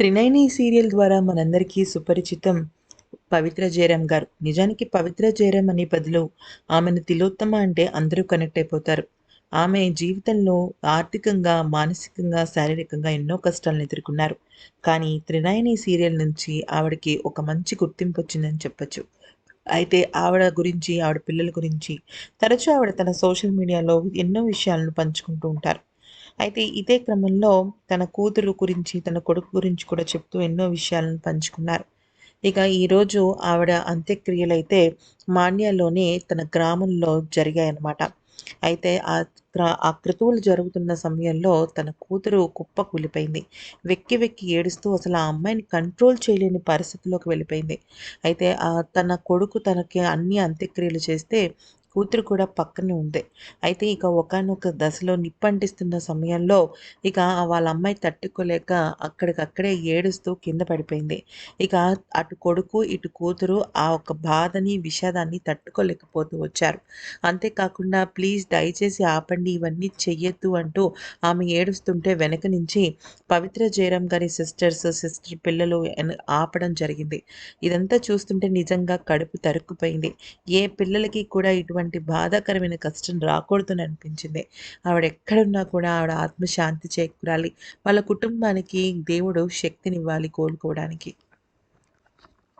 త్రినైని serial ద్వారా మనందరికీ సుపరిచితం పవిత్ర జయరామ్ గారు. నిజానికి పవిత్ర జయరామ్ అనే బదులు ఆమెను తిలోత్తమ అంటే అందరూ కనెక్ట్ అయిపోతారు. ఆమె జీవితంలో ఆర్థికంగా మానసికంగా శారీరకంగా ఎన్నో కష్టాలను ఎదుర్కొన్నారు. కానీ త్రినాయని సీరియల్ నుంచి ఆవిడకి ఒక మంచి గుర్తింపు వచ్చిందని చెప్పచ్చు. అయితే ఆవిడ గురించి ఆవిడ పిల్లల గురించి తరచూ ఆవిడ తన సోషల్ మీడియాలో ఎన్నో విషయాలను పంచుకుంటూ ఉంటారు. అయితే ఇదే క్రమంలో తన కూతురు గురించి తన కొడుకు గురించి కూడా చెప్తూ ఎన్నో విషయాలను పంచుకున్నారు. ఇక ఈరోజు ఆవిడ అంత్యక్రియలైతే మాన్యాలోనే తన గ్రామంలో జరిగాయన్నమాట. అయితే ఆ ఆ క్రతువులు జరుగుతున్న సమయంలో తన కూతురు కుప్ప కూలిపోయింది. వెక్కి వెక్కి ఏడుస్తూ అసలు ఆ అమ్మాయిని కంట్రోల్ చేయలేని పరిస్థితిలోకి వెళ్ళిపోయింది. అయితే తన కొడుకు తనకి అన్ని అంత్యక్రియలు చేస్తే కూతురు కూడా పక్కనే ఉంది. అయితే ఇక ఒకనొక దశలో నిప్పంటిస్తున్న సమయంలో ఇక వాళ్ళ అమ్మాయి తట్టుకోలేక అక్కడికక్కడే ఏడుస్తూ కింద పడిపోయింది. ఇక అటు కొడుకు ఇటు కూతురు ఆ ఒక బాధని విషాదాన్ని తట్టుకోలేకపోతూ వచ్చారు. అంతేకాకుండా ప్లీజ్ దయచేసి ఆపండి ఇవన్నీ చెయ్యొద్దు అంటూ ఆమె ఏడుస్తుంటే వెనక నుంచి పవిత్ర జయరామ్ గారి సిస్టర్స్ సిస్టర్ పిల్లలు ఆపడం జరిగింది. ఇదంతా చూస్తుంటే నిజంగా కడుపు తరుక్కుపోయింది. ఏ పిల్లలకి కూడా ఇటువంటి ఇటువంటి బాధాకరమైన కష్టం రాకూడదని అనిపించింది. ఆవిడ ఎక్కడున్నా కూడా ఆవిడ ఆత్మశాంతి చేకూరాలి. వాళ్ళ కుటుంబానికి దేవుడు శక్తినివ్వాలి కోలుకోవడానికి.